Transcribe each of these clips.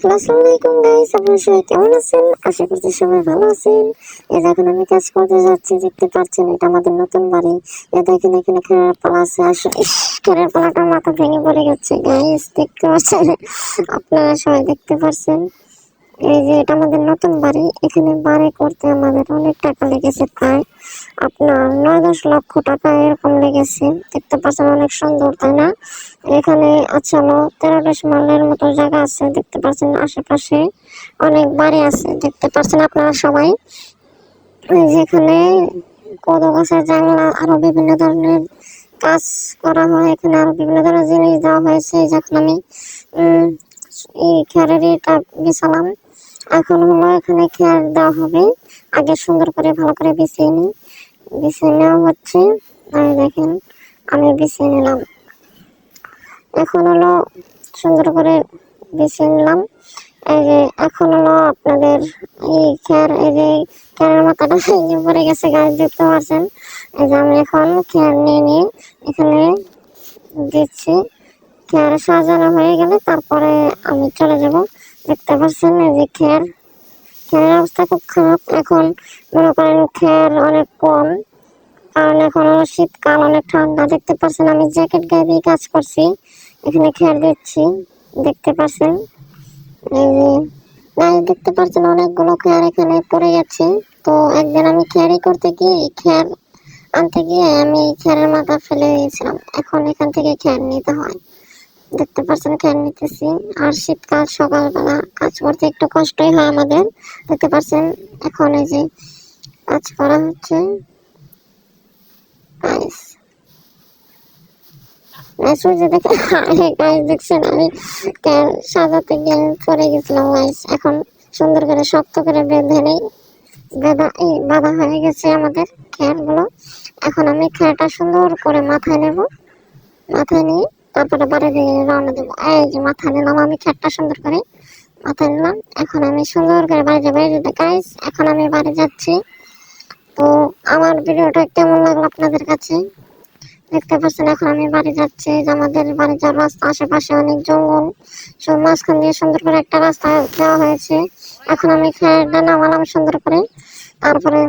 আসসালামু গাইস আপনারা সবাই কেমন আছেন? আশা করছি সবাই ভালো আছেন। এ দেখেন, আমি কাজ করতে যাচ্ছি, দেখতে পাচ্ছেন, এটা আমাদের নতুন বাড়ি। এ দেখেন, এখানে খেলার পালা আছে। আসলে খেলার পালাটা মাথা ভেঙে পড়ে গেছে। গাইস দেখতে পাচ্ছেন? আপনারা সবাই দেখতে পাচ্ছেন? এই যে এটা আমাদের নতুন বাড়ি, এখানে বাড়ি করতে আমাদের অনেক টাকা লেগেছে প্রায় আপনার নয় দশ লক্ষ টাকা এরকম লেগেছে। দেখতে পাচ্ছেন অনেক সুন্দর, তাই না? এখানে হলো তেরো মালের মতো জায়গা আছে, দেখতে পাচ্ছেন আশেপাশে অনেক বাড়ি আছে, দেখতে পাচ্ছেন আপনারা সবাই। এই যেখানে কদ গাছের জানলা, আরও বিভিন্ন ধরনের কাজ করা হয়, এখানে আরও বিভিন্ন ধরনের জিনিস দেওয়া হয়েছে, যখন আমি এই খেয়ারের এটা বিছালাম। এখন হলো এখানে খেয়ার দেওয়া হবে। আগে সুন্দর করে ভালো করে বিছিয়ে নিই। বিছিয়ে নেওয়া হচ্ছে। আর দেখেন, আমি বিছিয়ে নিলাম। এখন হলো সুন্দর করে বেছে নিলাম। এই যে, এখন হলো আপনাদের এই খেয়ার এই যে খেয়ারের মাথাটা এই যে পড়ে গেছে গাছ দেখতে পাচ্ছেন? এই যে আমি এখন খেয়ার নিয়ে নিয়ে এখানে দিচ্ছি। খেয়ার সাজানো হয়ে গেলে তারপরে আমি চলে যাব। দেখতে পাচ্ছেন এই যে খেয়ার খেয়ারের অবস্থা খুব খারাপ। এখন মনে করেন খেয়ার অনেক কম। কারণ এখন শীতকাল, অনেক ঠান্ডা। দেখতে পাচ্ছেন আমি জ্যাকেট গায়ে দিয়ে কাজ করছি। এখানে খেয়ার দিচ্ছি দেখতে পাচ্ছেন? এই যে দেখতে পাচ্ছেন অনেকগুলো খেয়ার এখানে পড়ে গেছে। তো একদিন আমি খেয়ারি করতে গিয়ে খেয়ার আনতে গিয়ে আমি খেয়ারের মাথা ফেলে দিয়েছিলাম। এখন এখান থেকে খেয়ার নিতে হয়। দেখতে পাচ্ছেন খেয়ার নিতেছি। আর শীতকাল, সকালবেলা কাজ করতে একটু কষ্টই হয় আমাদের। দেখতে পাচ্ছেন, এখন এই যে কাজ করা হচ্ছে। আরে গাইস দেখছেন, আমি সাজাতে গিয়ে পরে গেছিলাম এখন সুন্দর করে শক্ত করে বেঁধে নেই। এই বাঁধা হয়ে গেছে আমাদের এখন আমি সুন্দর করে মাথায় নেব। মাথায় নিয়ে তারপরে বাড়ি দিয়ে রওনা দেবো। এই যে মাথায় নিলাম আমি খেয়ারটা সুন্দর করে। মাথায় নিলাম, এখন আমি সুন্দর করে বাড়ি যাব। এই গাইস এখন আমি বাড়ি যাচ্ছি। তো আমার ভিডিওটা কেমন লাগল আপনাদের কাছে? দেখতে পাচ্ছেন, এখন আমি বাড়ি যাচ্ছি। যে আমাদের বাড়ি যাওয়ার রাস্তা, আশেপাশে অনেক জঙ্গল। সব মাঝখান দিয়ে সুন্দর করে একটা রাস্তা দেওয়া হয়েছে। এখন আমি খেয়ারটা নামালাম সুন্দর করে। তারপরে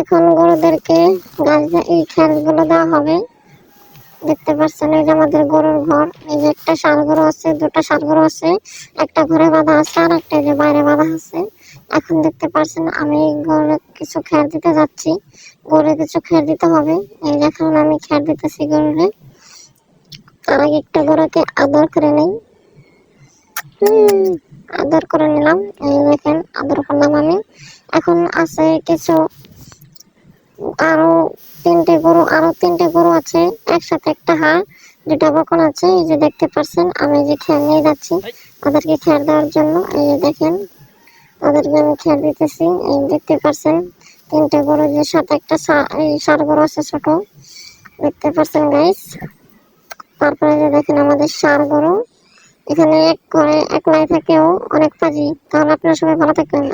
এখন গরুদেরকে গাছ এই খেয়ারগুলো দেওয়া হবে। দেখতে পাচ্ছেন এই যে আমাদের গরুর ঘর। এই যে একটা ষাঁড় গরু আছে, দুটো ষাঁড় গরু আছে, একটা ঘরে বাঁধা আছে আর একটা যে বাইরে বাঁধা আছে। এখন দেখতে পাচ্ছেন আমি গরুর কিছু খেয়ার দিতে যাচ্ছি। গরুর কিছু খেয়ার দিতে হবে। এই যে এখন আমি খেয়ার দিতেছি গরুরে। তার আগে একটা গরুকে আদর করে নেই। আদর করে নিলাম। এই দেখেন, আদর করলাম আমি। এখন আছে কিছু আরও তিনটে গরু, আরও তিনটে গরু আছে, একসাথে একটা হাড়, দুটা বকন আছে, এই যে দেখতে পাচ্ছেন আমি যে খেয়াল নিয়ে যাচ্ছি ওদেরকে খেয়াল দেওয়ার জন্য, এই যে দেখেন ওদেরকে আমি খেয়াল দিতেছি, এই দেখতে পাচ্ছেন তিনটে গরু, যে সাথে একটা সার গরু আছে ছোট, দেখতে পাচ্ছেন গাইস তারপরে যে দেখেন আমাদের সার গরু, এখানে এক করে একলাই থাকেও অনেক পাজি, তাহলে আপনারা সবাই ভালো থাকবেন